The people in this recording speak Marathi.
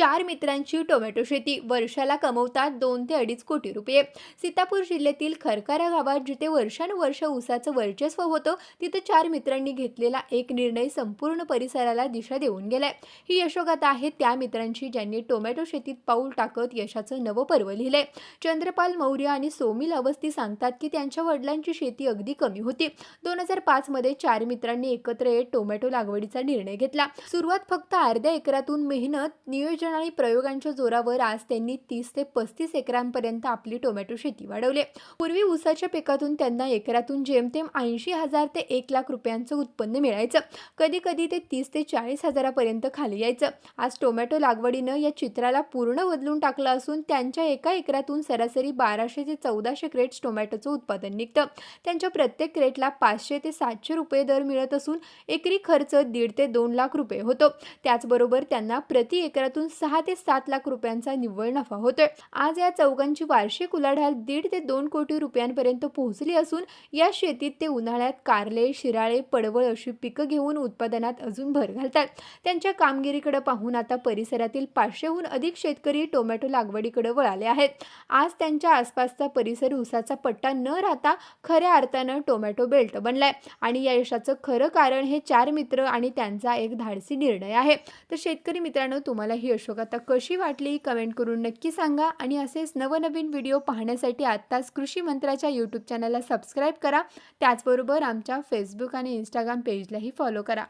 चार मित्रांची टोमॅटो शेती वर्षाला कमवतात दोन ते अडीच कोटी रुपये. सीतापूर जिल्ह्यातील खरकारा गावात जिथे वर्षानुवर्ष ऊसाचं वर्चस्व होतं तिथं चार मित्रांनी घेतलेला एक निर्णय संपूर्ण परिसराला दिशा देऊन गेलाय. ही यशोगाथा आहे त्या मित्रांची ज्यांनी टोमॅटो शेतीत पाऊल टाकत यशाचं नवं पर्व लिहिलंय. चंद्रपाल मौर्य आणि सोमिल अवस्थी सांगतात की त्यांच्या वडिलांची शेती अगदी कमी होती. दोन हजार पाच मध्ये चार मित्रांनी एकत्र येत टोमॅटो लागवडीचा निर्णय घेतला. सुरुवात फक्त अर्ध्या एकरातून मेहनत नियोजन आणि प्रयोगांच्या जोरावर आज त्यांनी तीस ते पस्तीस एकरांपर्यंत आपली टोमॅटो शेती वाढवली. पूर्वी ऊसाच्या पिकातून त्यांना एकरातून जेमतेम ऐंशी हजार ते एक लाख रुपयांचं उत्पन्न मिळायचं. कधी कधी ते तीस ते चाळीस हजारापर्यंत खाली यायचं. आज टोमॅटो लागवडीनं या चित्राला पूर्ण बदलून टाकलं असून त्यांच्या एका एकरातून सरासरी बाराशे ते चौदाशे क्रेट्स टोमॅटोचं उत्पादन निघतं. त्यांच्या प्रत्येक क्रेटला पाचशे ते सातशे रुपये दर मिळत असून एकरी खर्च दीड ते दोन लाख रुपये होतो. त्याचबरोबर त्यांना प्रति एकरातून सहा ते सात लाख रुपयांचा निव्वळ नफा होतोय. आज या चौघांची वार्षिक उलाढाल दीड ते दोन कोटी रुपयांपर्यंत पोहोचली असून या शेतीत ते उन्हाळ्यात कारले शिराळे पडवळ अशी पिकं घेऊन उत्पादनात अजून भर घालतात. त्यांच्या कामगिरीकडे पाहून आता परिसरातील पाचशेहून अधिक शेतकरी टोमॅटो लागवडीकडे वळाले आहेत. आज त्यांच्या आसपासचा परिसर उसाचा पट्टा न राहता खऱ्या अर्थानं टोमॅटो बेल्ट बनलाय. आणि या यशाचं खरं कारण हे चार मित्र आणि त्यांचा एक धाडसी निर्णय आहे. तर शेतकरी मित्रांनो तुम्हाला ही यशोगाथा कशी वाटली कमेंट करून नक्की सांगा आणि असेच नवनवीन व्हिडिओ पाहण्यासाठी आत्ताच कृषी मंत्राच्या यूट्यूब चॅनलला सबस्क्राईब करा. त्याचबरोबर आमच्या फेसबुक आणि इंस्टाग्राम पेजलाही फॉलो करा.